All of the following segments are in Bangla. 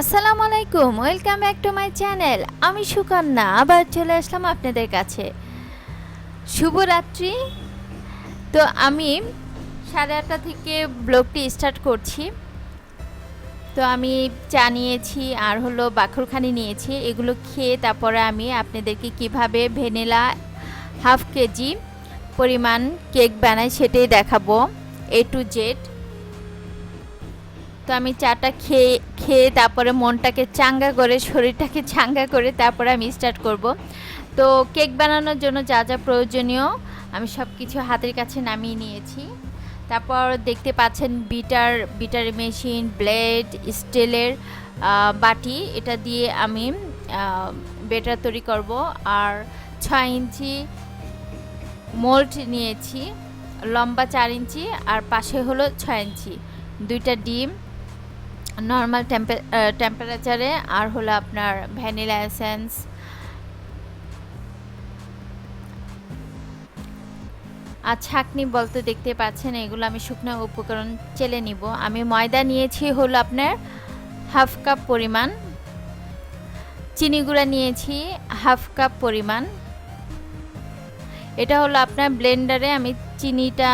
আসসালামু আলাইকুম, welcome back to my channel. আমি সুকন্যা, আবার চলে আসলাম আপনাদের কাছে। শুভরাত্রি। তো আমি সাড়ে আটটা থেকে ব্লগটি স্টার্ট করছি। তো আমি চা নিয়েছি, আর হলো বাখরখানি নিয়েছি। এগুলো খেয়ে তারপরে আমি আপনাদেরকে কীভাবে ভ্যানিলা হাফ কেজি পরিমাণ কেক বানাই সেটাই দেখাবো। এ টু জেড তো আমি চাটা খেয়ে খেয়ে তারপরে মনটাকে চাঙ্গা করে, শরীরটাকে চাঙ্গা করে তারপরে আমি স্টার্ট করব। তো কেক বানানোর জন্য যা যা প্রয়োজনীয় আমি সব কিছু হাতের কাছে নামিয়ে নিয়েছি। তারপর দেখতে পাচ্ছেন বিটার বিটার মেশিন, ব্লেড, স্টিলের বাটি। এটা দিয়ে আমি বেটার তৈরি করব। আর ছয় ইঞ্চি মোল্ড নিয়েছি। লম্বা চার ইঞ্চি আর পাশে হলো ছয় ইঞ্চি। দুইটা ডিম নর্মাল টেম্পারেচারে আর হলো আপনার ভ্যানিলা এসেন্স আর ছাকনি বলতে দেখতে পাচ্ছেন, এগুলো আমি শুকনো উপকরণ চেলে নিব। আমি ময়দা নিয়েছি হলো আপনার হাফ কাপ পরিমাণ। চিনি গুঁড়া নিয়েছি হাফ কাপ পরিমাণ। এটা হলো আপনার ব্লেন্ডারে আমি চিনিটা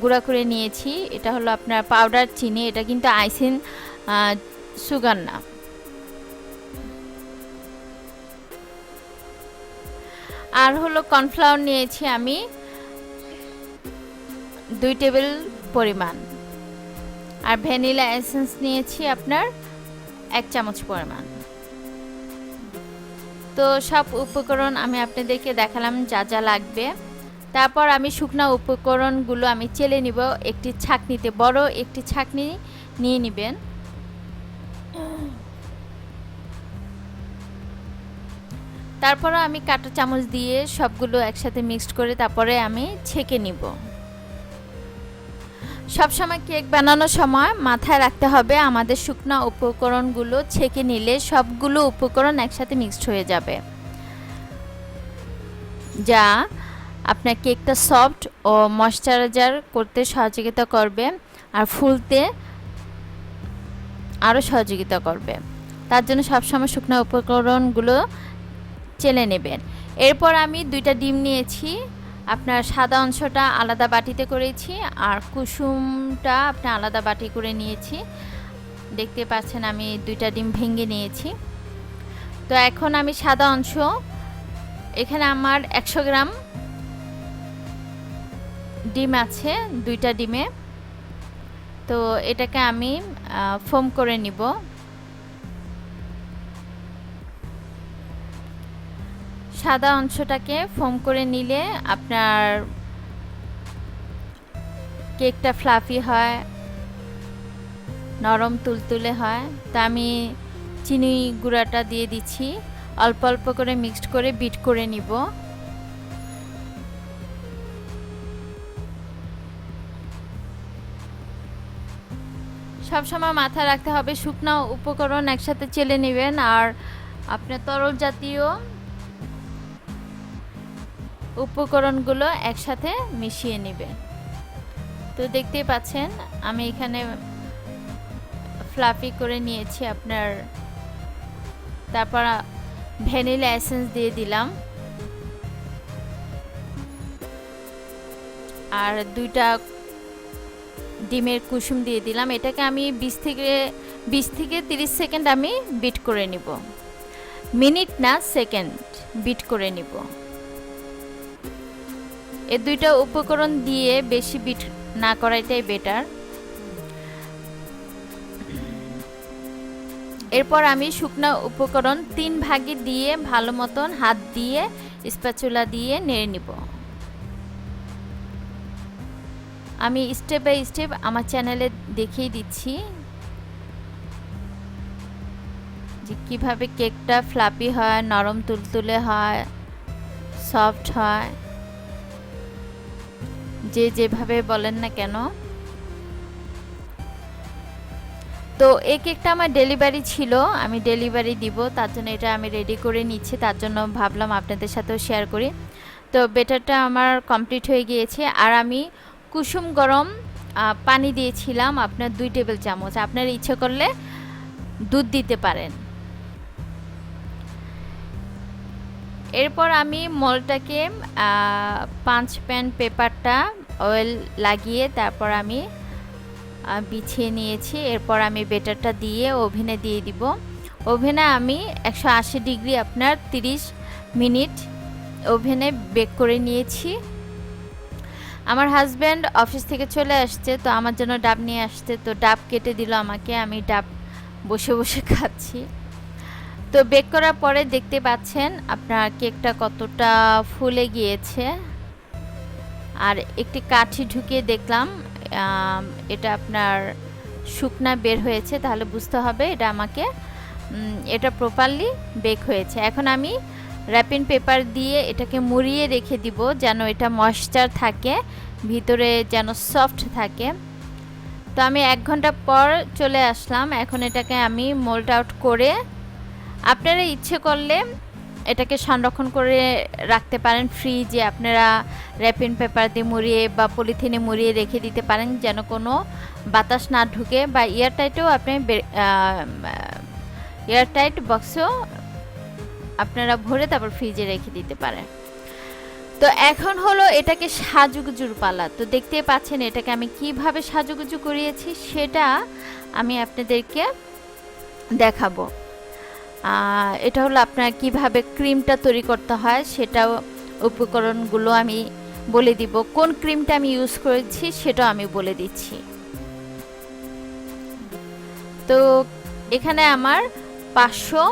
গুঁড়া করে নিয়েছি। এটা হলো আপনার পাউডার চিনি। এটা কিন্তু আইসিন সুগার না আর হলো কর্নফ্লাওয়ার নিয়েছি আমি দুই টেবিল পরিমাণ। আর ভ্যানিলা এসেন্স নিয়েছি আপনার এক চামচ পরিমাণ। তো সব উপকরণ আমি আপনাদেরকে দেখালাম যা যা লাগবে। তারপর আমি শুকনা উপকরণগুলো আমি চেলে নিব। একটি ছাকনিতে বড় একটি ছাকনি নিয়ে নেবেন। তারপরে আমি কাঁটা চামচ দিয়ে সবগুলো একসাথে মিক্সড করে তারপরে আমি ছেঁকে নিব। সবসময় কেক বানানোর সময় মাথায় রাখতে হবে আমাদের শুকনা উপকরণগুলো ছেঁকে নিলে সবগুলো উপকরণ একসাথে মিক্সড হয়ে যাবে। যা আপনার কেকটা সফট ও ময়শ্চারাইজার করতে সহযোগিতা করবে আর ফুলতে আরও সহযোগিতা করবে। তার জন্য সবসময় শুকনো উপকরণগুলো চেলে নেবেন। এরপর আমি দুইটা ডিম নিয়েছি, আপনার সাদা অংশটা আলাদা বাটিতে করেছি আর কুসুমটা আপনি আলাদা বাটি করে নিয়েছি। দেখতে পাচ্ছেন আমি দুইটা ডিম ভেঙে নিয়েছি। তো এখন আমি সাদা অংশ, এখানে আমার একশো গ্রাম ডিম আছে দুইটা ডিমে। তো এটাকে আমি ফোম করে নিব। সাদা অংশটাকে ফোম করে নিলে আপনার কেকটা ফ্লাফি হয়, নরম তুলতুলে হয়। তা আমি চিনি গুঁড়াটা দিয়ে দিচ্ছি। অল্প অল্প করে মিক্সড করে বিট করে নিব। সবসময় মাথায় রাখতে হবে, শুকনো উপকরণ একসাথে চেলে নেবেন। আর আপনার তরল জাতীয় উপকরণগুলো একসাথে মিশিয়ে নেবে। তো দেখতেই পাচ্ছেন, আমি এখানে ফ্লাফি করে নিয়েছি আপনার, তারপর ভ্যানিলা এসেন্স দিয়ে দিলাম। আর দুইটা ডিমের কুসুম দিয়ে দিলাম। এটাকে আমি বিশ থেকে বিশ থেকে তিরিশ সেকেন্ড আমি বিট করে নিব। মিনিট না সেকেন্ড বিট করে নিব। এ দুইটা উপকরণ দিয়ে বেশি বিট না করাইটাই বেটার। এরপর আমি শুকনো উপকরণ তিন ভাগে দিয়ে ভালো মতন হাত দিয়ে, স্প্যাচুলা দিয়ে নেড়ে নিব। আমি স্টেপ বাই স্টেপ আমার চ্যানেলে দেখিয়ে দিচ্ছি যে কীভাবে কেকটা ফ্লাপি হয়, নরম তুলতুলে হয়, সফট হয়। যে যেভাবে বলেন না কেন। তো এই কেকটা আমার ডেলিভারি ছিল, আমি ডেলিভারি দিব, তার জন্য এটা আমি রেডি করে নিচ্ছি, তার জন্য ভাবলাম আপনাদের সাথেও শেয়ার করি। তো বেটারটা আমার কমপ্লিট হয়ে গিয়েছে, আর আমি কুসুম গরম পানি দিয়েছিলাম আপনার দুই টেবিল চামচ, আপনার ইচ্ছে করলে দুধ দিতে পারেন। এরপর আমি মলটাকে পাঁচ প্যান পেপারটা অয়েল লাগিয়ে তারপর আমি বিছিয়ে নিয়েছি। এরপর আমি বেটারটা দিয়ে ওভেনে দিয়ে দিব। ওভেনে আমি একশো আশি ডিগ্রি আপনার তিরিশ মিনিট ওভেনে বেক করে নিয়েছি। আমার হাজব্যান্ড অফিস থেকে চলে আসছে, তো আমার জন্য ডাব নিয়ে আসছে, তো ডাব কেটে দিল আমাকে। আমি ডাব বসে বসে খাচ্ছি। তো বেক করার পরে দেখতে পাচ্ছেন আপনার কেকটা কতটা ফুলে গিয়েছে। আর একটি কাঠি ঢুকিয়ে দেখলাম এটা আপনার শুকনা বের হয়েছে, তাহলে বুঝতে হবে এটা আমাকে এটা প্রপারলি বেক হয়েছে। এখন আমি র্যাপিং পেপার দিয়ে এটাকে মুড়িয়ে রেখে দিব যেন এটা ময়েশ্চার থাকে, ভিতরে যেন সফট থাকে। তো আমি এক ঘণ্টা পর চলে আসলাম, এখন এটাকে আমি মোল্ড আউট করে আপনারা ইচ্ছে করলে এটাকে সংরক্ষণ করে রাখতে পারেন। ফ্রিজে আপনারা র্যাপিং পেপার দিয়ে মুড়িয়ে বা পলিথিনে মুড়িয়ে রেখে দিতে পারেন যেন কোনো বাতাস না ঢুকে বা এয়ারটাইটেও আপনি এয়ারটাইট বক্সেও আপনারা ভরে তারপর ফ্রিজে রেখে দিতে পারেন। তো এখন হলো এটাকে সাজুগুজুর পালা। তো দেখতেই পাচ্ছেন এটাকে আমি কীভাবে সাজুগুজু করিয়েছি সেটা আমি আপনাদেরকে দেখাবো। এটা হলো আপনার কীভাবে ক্রিমটা তৈরি করতে হয়, সেটাও উপকরণগুলো আমি বলে দিব। কোন ক্রিমটা আমি ইউজ করেছি সেটাও আমি বলে দিচ্ছি। তো এখানে আমার পাঁচশো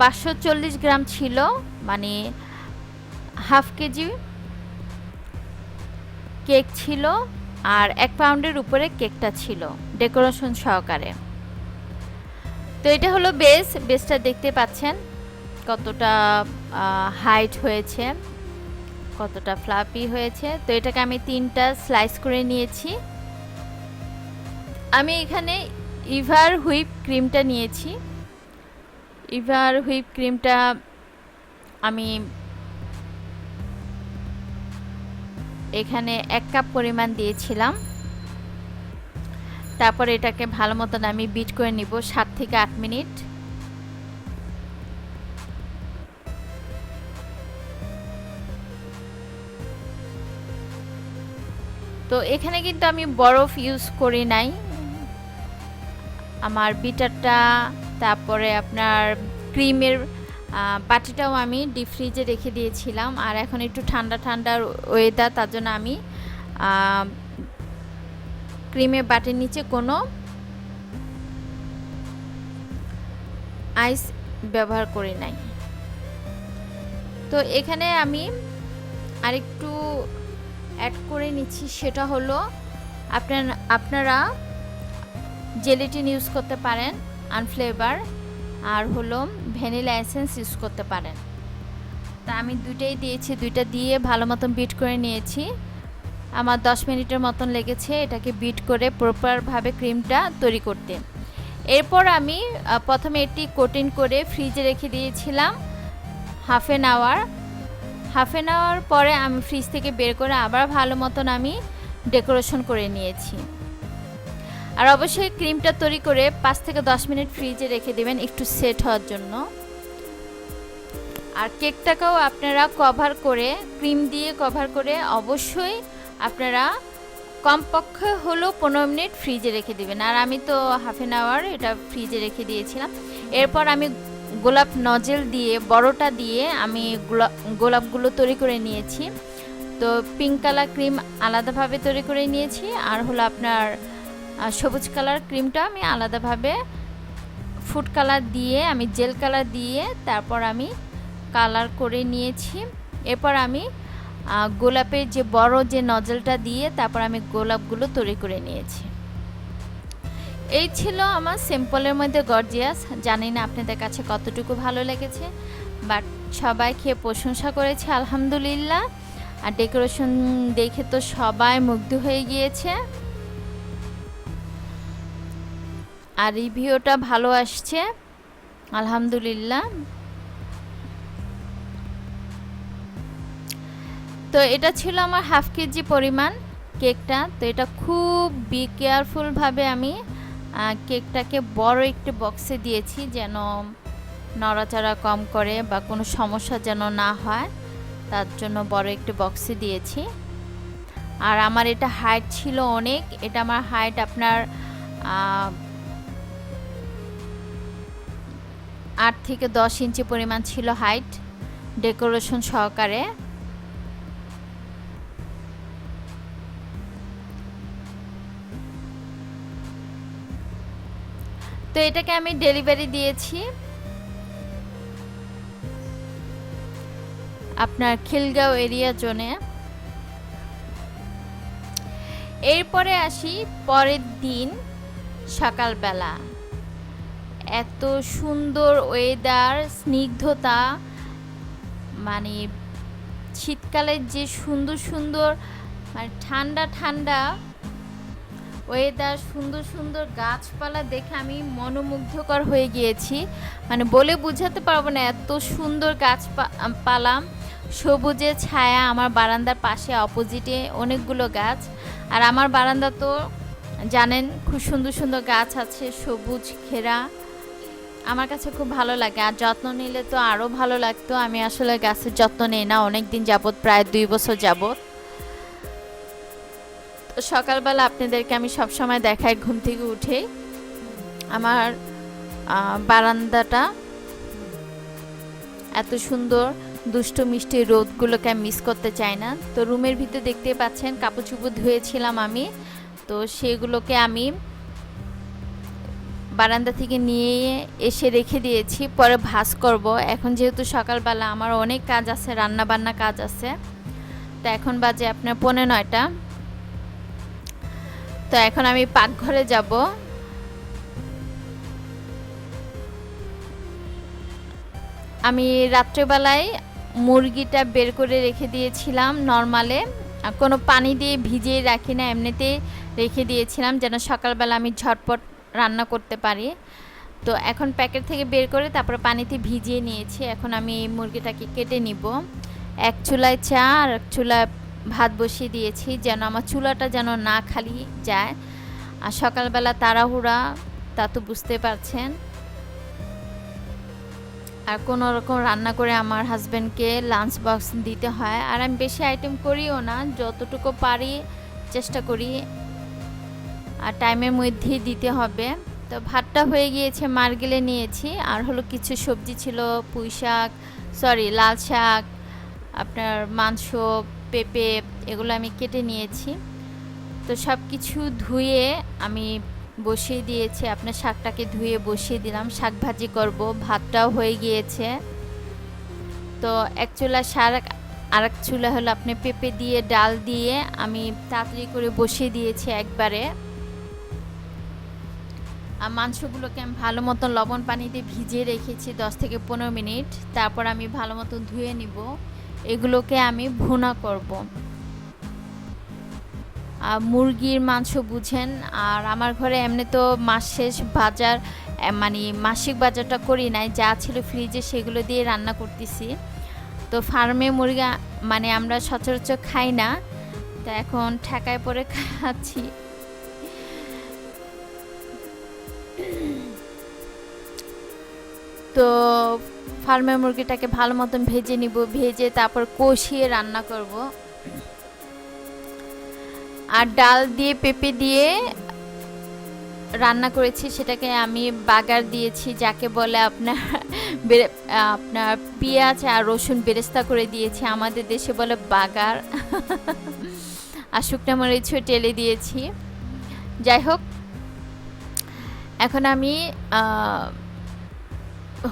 পাঁচশো চল্লিশ গ্রাম ছিল মানে হাফ কেজি কেক ছিল, আর এক পাউন্ডের উপরে কেকটা ছিল, ডেকোরেশন সহকারে। তো এটা হলো বেস, বেসটা দেখতে পাচ্ছেন কতটা হাইট হয়েছে, কতটা ফ্লাপি হয়েছে। তো এটাকে আমি তিনটা স্লাইস করে নিয়েছি। আমি এখানে ইভার হুইপ ক্রিমটা নিয়েছি। ইভার হুইপ ক্রিমটা আমি এখানে এক কাপ পরিমাণ দিয়েছিলাম। তারপর এটাকে ভালো মতন আমি বিট করে নিব সাত থেকে আট মিনিট। তো এখানে কিন্তু আমি বরফ ইউজ করি নাই। আমার বিটারটা, তারপরে আপনার ক্রিমের বাটিটাও আমি ডিপ ফ্রিজে রেখে দিয়েছিলাম। আর এখন একটু ঠান্ডা ঠান্ডার ওয়েদার তার জন্য আমি ক্রিমের বাটির নিচে কোনো আইস ব্যবহার করি নাই। তো এখানে আমি আরেকটু অ্যাড করে নিচ্ছি, সেটা হলো আপনার, আপনারা জেলিটিন ইউজ করতে পারেন আনফ্লেভার আর হলো ভ্যানিলা এসেন্স ইউজ করতে পারেন। তা আমি দুইটাই দিয়েছি, দুইটা দিয়ে ভালো মতন বিট করে নিয়েছি। আমার 10 মিনিটের মতন লেগেছে এটাকে বিট করে প্রপারভাবে ক্রিমটা তৈরি করতে। এরপর আমি প্রথমে এটি কোটিং করে ফ্রিজে রেখে দিয়েছিলাম half an hour half an hour পরে আমি ফ্রিজ থেকে বের করে আবার ভালো মতন আমি ডেকোরেশন করে নিয়েছি। আর অবশ্যই ক্রিমটা তৈরি করে পাঁচ থেকে দশ মিনিট ফ্রিজে রেখে দেবেন একটু সেট হওয়ার জন্য। আর কেকটাকেও আপনারা কভার করে ক্রিম দিয়ে কভার করে অবশ্যই আপনারা কমপক্ষে হলেও পনেরো মিনিট ফ্রিজে রেখে দেবেন। আর আমি তো হাফ এন আওয়ার এটা ফ্রিজে রেখে দিয়েছিলাম। এরপর আমি গোলাপ নজেল দিয়ে, বড়টা দিয়ে আমি গোলাপ গোলাপগুলো তৈরি করে নিয়েছি। তো পিঙ্ক কালার ক্রিম আলাদাভাবে তৈরি করে নিয়েছি। আর হলো আপনার সবুজ কালার ক্রিমটা আমি আলাদাভাবে ফুড কালার দিয়ে, আমি জেল কালার দিয়ে তারপর আমি কালার করে নিয়েছি। এরপর আমি গোলাপের যে বড় যে নজলটা দিয়ে তারপর আমি গোলাপগুলো তৈরি করে নিয়েছি। এই ছিল আমার সিম্পলের মধ্যে গর্জিয়াস। জানি না আপনাদের কাছে কতটুকু ভালো লেগেছে, বাট সবাই খেয়ে প্রশংসা করেছে, আলহামদুলিল্লাহ। আর ডেকোরেশন দেখে তো সবাই মুগ্ধ হয়ে গিয়েছে। আর রিভিউটা ভালো আসছে, আলহামদুলিল্লাহ। তো এটা ছিল আমার হাফ কেজি পরিমাণ কেকটা। তো এটা খুব বি কেয়ারফুলভাবে আমি কেকটাকে বড় একটি বক্সে দিয়েছি যেন নড়াচড়া কম করে বা কোনো সমস্যা যেন না হয়। তার জন্য বড় একটি বক্সে দিয়েছি। আর আমার এটা হাইট ছিল অনেক। এটা আমার হাইট আপনার আট থেকে দশ ইঞ্চি পরিমাণ ছিল হাইট ডেকোরেশন সহকারে। তো এটাকে আমি ডেলিভারি দিয়েছি। আপনার খিলগাঁও এরিয়া জোনে এরপরে আসি পরের দিন সকালবেলা। এত সুন্দর ওয়েদার স্নিগ্ধতা মানে শীতকালের যে সুন্দর সুন্দর মানে ঠান্ডা ঠান্ডা ওয়েদার সুন্দর সুন্দর গাছপালা দেখে আমি মনোমুগ্ধকর হয়ে গিয়েছি। মানে বলে বোঝাতে পারব না, এত সুন্দর গাছপালা সবুজে ছায়া আমার বারান্দার পাশে অপোজিটে অনেকগুলো গাছ। আর আমার বারান্দা তো জানেন, খুব সুন্দর সুন্দর গাছ আছে, সবুজ, ঘেরা। আমার কাছে খুব ভালো লাগে, আর যত্ন নিলে তো আরও ভালো লাগতো। আমি আসলে গাছের যত্ন নিই না অনেক দিন যাবত প্রায় দুই বছর যাবত সকালবেলা আপনাদেরকে আমি সব সময় দেখাই ঘুম থেকে উঠে। আমার বারান্দাটা এত সুন্দর, দুষ্ট, মিষ্টি রোদগুলোকে আমি মিস করতে চাই না। তো রুমের ভিতরে দেখতে পাচ্ছেন, কাপড় চুপড় ধুয়েছিলাম আমি। তো সেগুলোকে আমি বারান্দা থেকে নিয়ে এসে রেখে দিয়েছি, পরে ভাস করব। এখন যেহেতু সকালবেলা আমার অনেক কাজ আছে রান্না বান্না কাজ আছে। তো এখন বাজে আপনার পৌনে নয়টা। তো এখন আমি পাকঘরে যাব। আমি রাত্রেবেলায় মুরগিটা বের করে রেখে দিয়েছিলাম নর্মালে। কোনো পানি দিয়ে ভিজিয়ে রাখি না এমনিতে রেখে দিয়েছিলাম যেন সকালবেলা আমি ঝটপট রান্না করতে পারি। তো এখন প্যাকেট থেকে বের করে তারপর পানিতে ভিজিয়ে নিয়েছি। এখন আমি মুরগিটাকে কেটে নিব। এক চুলায় চা আর এক চুলায় ভাত বসিয়ে দিয়েছি যেন আমার চুলাটা যেন না খালি যায়। আর সকালবেলা তাড়াহুড়া, তা তো বুঝতে পারছেন। আর কোনো রকম রান্না করে আমার হাজব্যান্ডকে লাঞ্চ বক্স দিতে হয়। আর আমি বেশি আইটেম করিও না, যতটুকু পারি চেষ্টা করি। আর টাইমের মধ্যেই দিতে হবে। তো ভাতটা হয়ে গিয়েছে, মার্গেলে নিয়েছি। আর হলো কিছু সবজি ছিল পুঁই শাক সরি লাল শাক আপনার মাংস পেঁপে এগুলো আমি কেটে নিয়েছি। তো সব কিছু ধুয়ে আমি বসিয়ে দিয়েছি। আপনার শাকটাকে ধুয়ে বসিয়ে দিলাম। শাক ভাজি করব। ভাতটাও হয়ে গিয়েছে। তো এক চুলা শাক এক চুলা হলো আপনি পেঁপে দিয়ে ডাল দিয়ে আমি তাড়াতাড়ি করে বসিয়ে দিয়েছি একবারে। আর মাংসগুলোকে আমি ভালো মতন লবণ পানিতে ভিজিয়ে রেখেছি দশ থেকে পনেরো মিনিট। তারপর আমি ভালো মতন ধুয়ে নিব। এগুলোকে আমি ভুনা করব। আর মুরগির মাংস বুঝেন, আর আমার ঘরে এমনি তো মাস শেষ বাজার মানে মাসিক বাজারটা করি নাই, যা ছিল ফ্রিজে সেগুলো দিয়ে রান্না করতেছি। তো ফার্মে মুরগি মানে আমরা সচরাচর খাই না, তো এখন ঠেকায় পরে খাচ্ছি। তো ফার্মের মুরগিটাকে ভালো মতন ভেজে নিব, ভেজে তারপর কষিয়ে রান্না করব। আর ডাল দিয়ে পেঁপে দিয়ে রান্না করেছি, সেটাকে আমি বাগার দিয়েছি, যাকে বলে আপনার আপনার পেঁয়াজ আর রসুন বেরেস্তা করে দিয়েছি, আমাদের দেশে বলে বাগার। আর শুকনো মরিচও টেলে দিয়েছি। যাই হোক, এখন আমি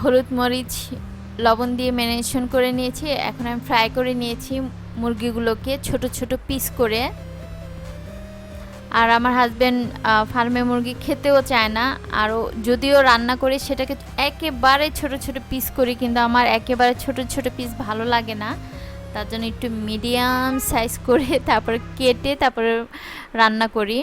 হলুদ মরিচ, লবণ দিয়ে ম্যারিনেশন করে নিয়েছি। এখন আমি ফ্রাই করে নিয়েছি মুরগিগুলোকে ছোট ছোট পিস করে। আর আমার হাজব্যান্ড ফার্মে মুরগি খেতেও চায় না। আরও যদিও রান্না করি, সেটাকে একেবারে ছোট ছোট পিস করি, কিন্তু আমার একেবারে ছোট ছোট পিস ভালো লাগে না। তার জন্য একটু মিডিয়াম সাইজ করে তারপর কেটে তারপরে রান্না করি।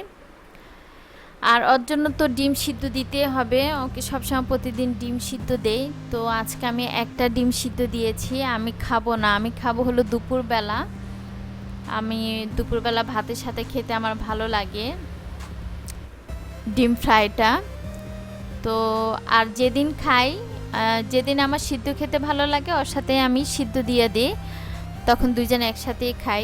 আর ওর জন্য তো ডিম সিদ্ধ দিতে হবে। ওকে সবসময় প্রতিদিন ডিম সিদ্ধ দেই। তো আজকে আমি একটা ডিম সিদ্ধ দিয়েছি, আমি খাব না। আমি খাব হলো দুপুরবেলা। আমি দুপুরবেলা ভাতের সাথে খেতে আমার ভালো লাগে ডিম ফ্রাইটা। তো আর যেদিন খাই যেদিন আমার সিদ্ধ খেতে ভালো লাগে, ওর সাথে আমি সিদ্ধ দিয়ে দিই। তখন দুজনে একসাথেই খাই।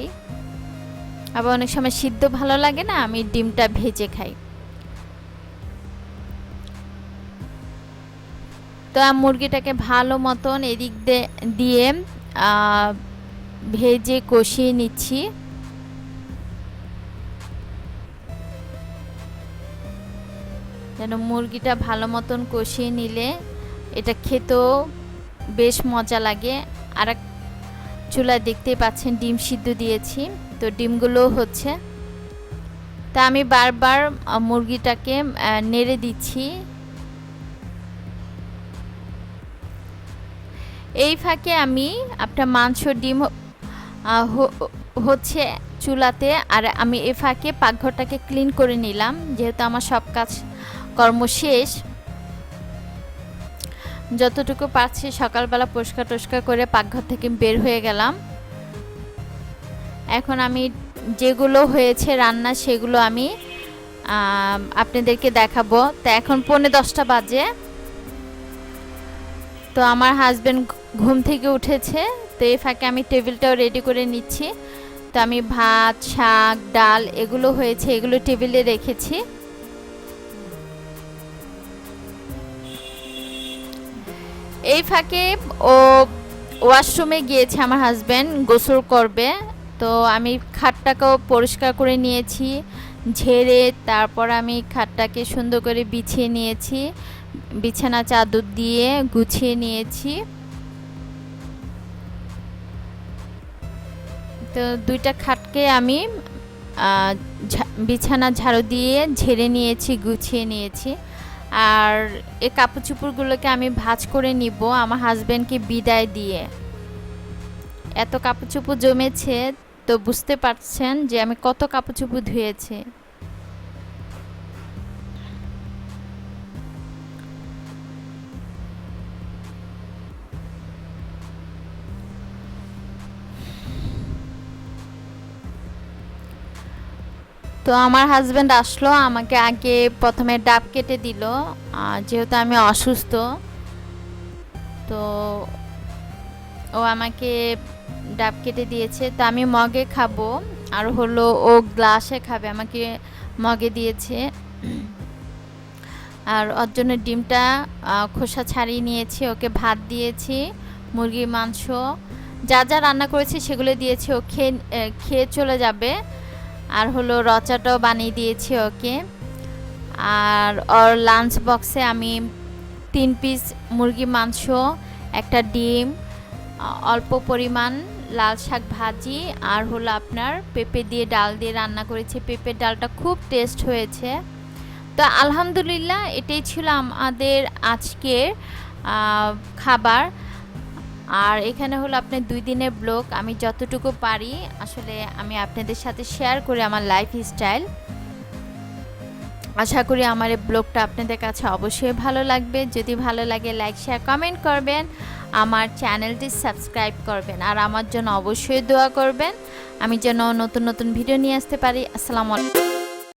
আবার অনেক সময় সিদ্ধ ভালো লাগে না, আমি ডিমটা ভেজে খাই। তো মুরগিটাকে ভালো মতন এদিক দিয়ে ভেজে কষিয়ে নিচ্ছি। যেন মুরগিটা ভালো মতন কষিয়ে নিলে এটা খেতেও বেশ মজা লাগে। আর এক চুলায় দেখতেই পাচ্ছেন ডিম সিদ্ধ দিয়েছি, তো ডিমগুলো হচ্ছে। তা আমি বারবার মুরগিটাকে নেড়ে দিচ্ছি। এই ফাঁকে আমি আপনার মাংস ডিম হচ্ছে চুলাতে, আর আমি এ ফাঁকে পাকঘরটাকে ক্লিন করে নিলাম, যেহেতু আমার সব কাজ কর্ম শেষ। যতটুকু পারছি সকালবেলা পরিষ্কার টস্কার করে পাকঘর থেকে বের হয়ে গেলাম। এখন আমি যেগুলো হয়েছে রান্না সেগুলো আমি আপনাদেরকে দেখাবো। তা এখন পৌনে দশটা বাজে। তো আমার হাজবেন্ড ঘুম থেকে উঠেছে, তো এই ফাঁকে আমি টেবিলটাও রেডি করে নিচ্ছি। তো আমি ভাত, শাক, ডাল এগুলো হয়েছে, এগুলো টেবিলে রেখেছি। এই ফাঁকে ও ওয়াশরুমে গিয়েছে আমার হাজব্যান্ড গোসল করবে। তো আমি খাটটাকেও পরিষ্কার করে নিয়েছি, ঝেড়ে তারপর আমি খাটটাকে সুন্দর করে বিছিয়ে নিয়েছি। বিছানা চাদর দিয়ে গুছিয়ে নিয়েছি। তো দুইটা খাটকে আমি বিছানা ঝাড়ু দিয়ে ঝেড়ে নিয়েছি, গুছিয়ে নিয়েছি। আর এই কাপড় চোপড়গুলোকে আমি ভাজ করে নিব, আমার হাজব্যান্ডকে বিদায় দিয়ে। এত কাপড় চোপড় জমেছে তো বুঝতে পারছেন যে আমি কত কাপড় চোপড় ধুয়েছি। তো আমার হাজব্যান্ড আসলো, আমাকে আগে প্রথমে ডাব কেটে দিল। যেহেতু আমি অসুস্থ, তো ও আমাকে ডাব কেটে দিয়েছে। তো আমি মগে খাব, আর হলো ও গ্লাসে খাবে, আমাকে মগে দিয়েছে। আর ওর জন্য ডিমটা খোসা ছাড়িয়ে নিয়েছি, ওকে ভাত দিয়েছি, মুরগির মাংস। যা যা রান্না করেছি সেগুলো দিয়েছি, ও খেয়ে খেয়ে চলে যাবে। আর হলো রচাটাও বানিয়ে দিয়েছি ওকে। আর ওর লাঞ্চ বক্সে আমি তিন পিস মুরগি মাংস, একটা ডিম, অল্প পরিমাণ লাল শাক ভাজি আর হলো আপনার পেঁপে দিয়ে ডাল দিয়ে রান্না করেছি। পেঁপের ডালটা খুব টেস্ট হয়েছে। তো আলহামদুলিল্লাহ এটাই ছিল আমাদের আজকের খাবার। আর এখানে হলো আপনার দুই দিনের ব্লগ। আমি যতটুকু পারি, আসলে আমি আপনাদের সাথে শেয়ার করি আমার লাইফ স্টাইল আশা করি আমার এই ব্লগটা আপনাদের কাছে অবশ্যই ভালো লাগবে। যদি ভালো লাগে লাইক শেয়ার কমেন্ট করবেন। আমার চ্যানেলটি সাবস্ক্রাইব করবেন। আর আমার জন্য অবশ্যই দোয়া করবেন। আমি যেন নতুন নতুন ভিডিও নিয়ে আসতে পারি। আসসালামু আলাইকুম।